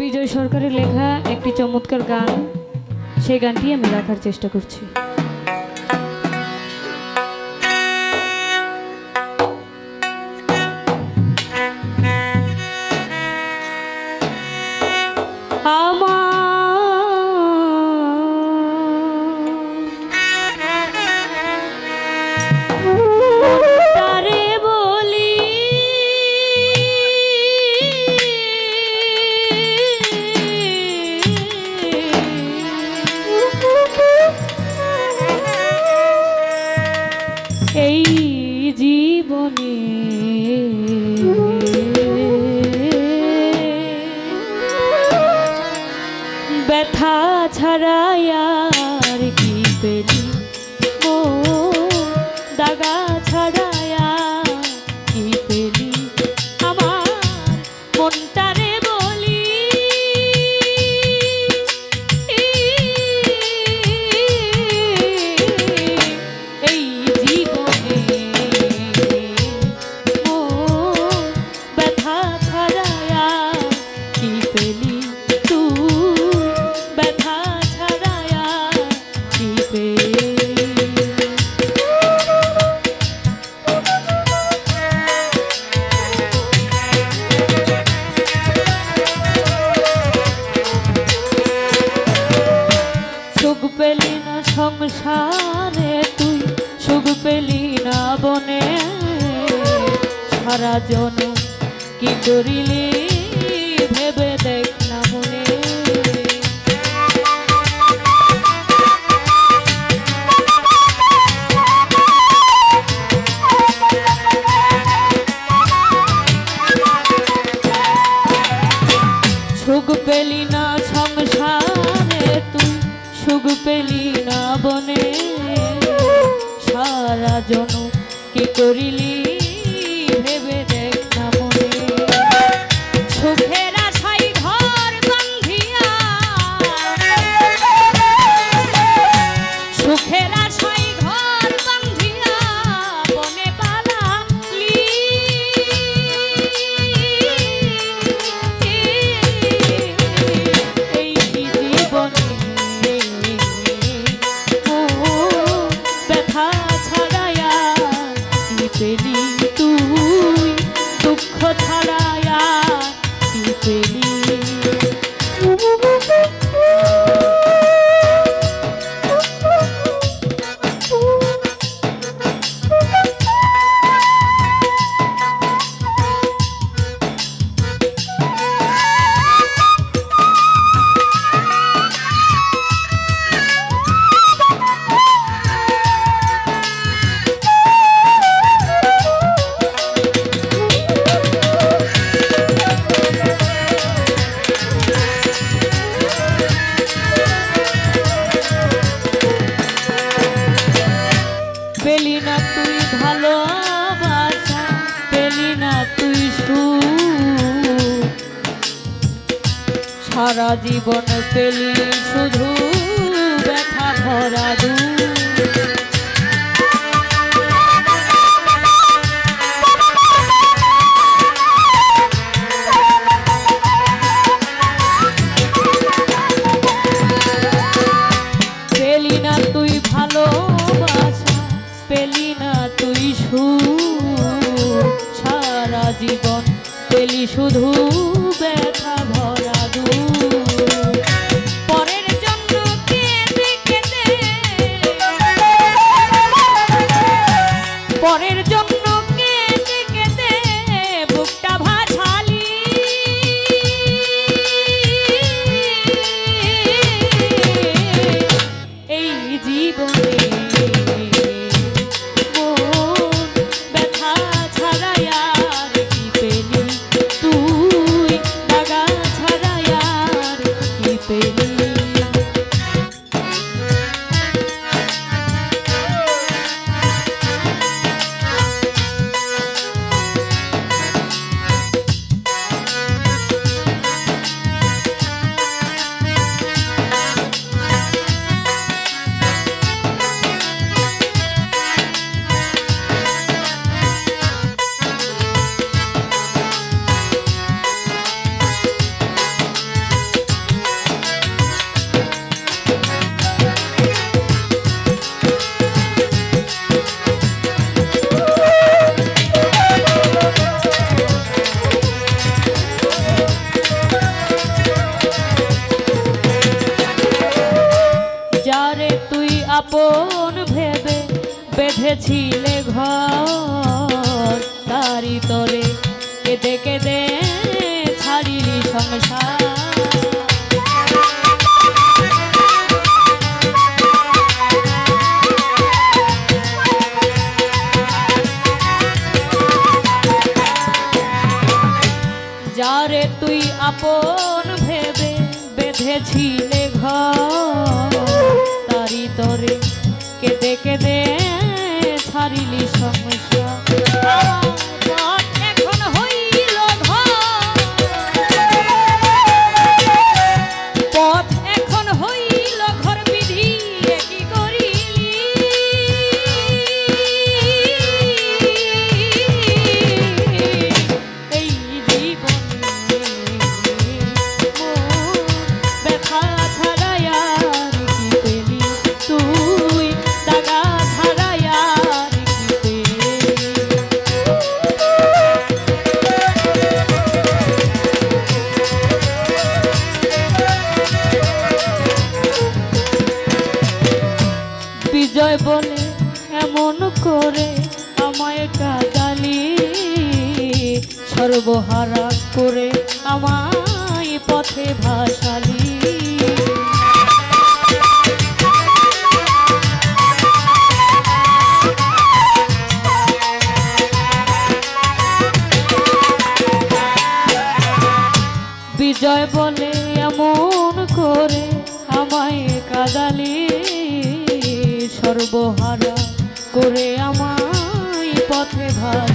বিজয় সরকারের লেখা একটি চমৎকার গান সেই গানটি আমি রাখার চেষ্টা করছি। ব্যথা ছাড়াই আর কি পেলি? ও দাগা সুখ পেলি না সংসারে তুই, সুখ পেলি না বনে। সারা জন কি করিলি ভেবে দেখ। করিলি ভেবে দেখ না মনে। সুখের আশাই ঘর বান্ধিয়া। সুখের আশায় পেলি সারা জীবন পেলি শুধু ব্যথা ভরা পেলি না তুই পেলি না তুই সারা জীবন পেলি শুধু আপন ভেবে বেঁধেছিলে ঘর। তারি তরে কেঁদে কেঁদে ছাড়িলি সংসার। যারে তুই আপন ভেবে বেঁধেছিলে করে আমায় কাদালি সর্বহারা করে আমায় পথে ভাসালি। বিজয় বলে এমন করে আমায় কাদালি। সর্বহারা করে আমায় পথে ভাসালি